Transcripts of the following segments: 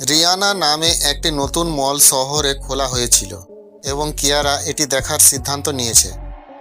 Rihanna নামে একটি নতুন মল শহরে খোলা হয়েছিল এবং কিয়ারা এটি দেখার সিদ্ধান্ত নিয়েছে।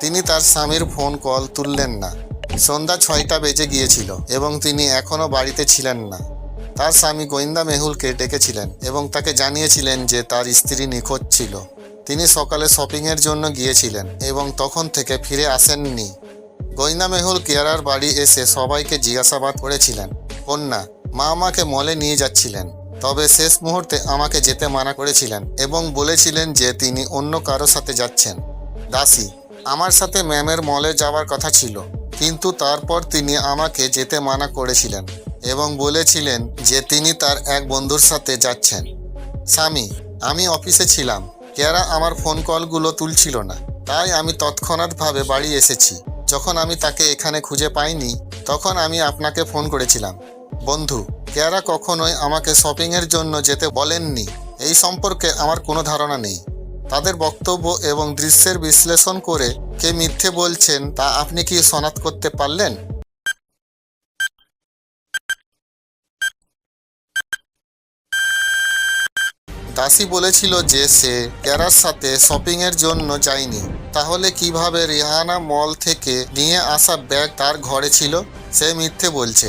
তিনি তার স্বামীর ফোন কল তুললেন না। সন্ধ্যা ছয়টা বেজে গিয়েছিল এবং তিনি এখনও বাড়িতে ছিলেন না। তার স্বামী গোয়েন্দা মেহুলকে ডেকেছিলেন এবং তাকে জানিয়েছিলেন যে তার স্ত্রী নিখোঁজ ছিল। তিনি সকালে শপিংয়ের জন্য গিয়েছিলেন এবং তখন থেকে ফিরে আসেননি। গোয়েন্দা মেহুল কেয়ারার বাড়ি এসে সবাইকে জিজ্ঞাসাবাদ করেছিলেন। কন্যা, মা আমাকে মলে নিয়ে যাচ্ছিলেন। তবে শেষ মুহূর্তে আমাকে যেতে মানা করেছিলেন এবং বলেছিলেন যে তিনি অন্য কারও সাথে যাচ্ছেন। দাসী, আমার সাথে ম্যামের মলে যাওয়ার কথা ছিল, কিন্তু তারপর তিনি আমাকে যেতে মানা করেছিলেন এবং বলেছিলেন যে তিনি তার এক বন্ধুর সাথে যাচ্ছেন। স্বামী, আমি অফিসে ছিলাম কেয়ারা আমার ফোন কলগুলো তুলছিল না, তাই আমি তৎক্ষণাৎভাবে বাড়ি এসেছি। যখন আমি তাকে এখানে খুঁজে পাইনি, তখন আমি আপনাকে ফোন করেছিলাম। বন্ধু কেয়ারা কখনোই আমাকে শপিংয়ের জন্য যেতে বলেননি, এই সম্পর্কে আমার কোনো ধারণা নেই। তাদের বক্তব্য এবং দৃশ্যের বিশ্লেষণ করে কে মিথ্যে বলছেন তা আপনি কি শনাক্ত করতে পারলেন? দাসী বলেছিল যে সে ক্যারার সাথে শপিংয়ের জন্য যায়নি। তাহলে কীভাবে রিহানা মল থেকে নিয়ে আসা ব্যাগ তার ঘরে ছিল? সে মিথ্যে বলছে।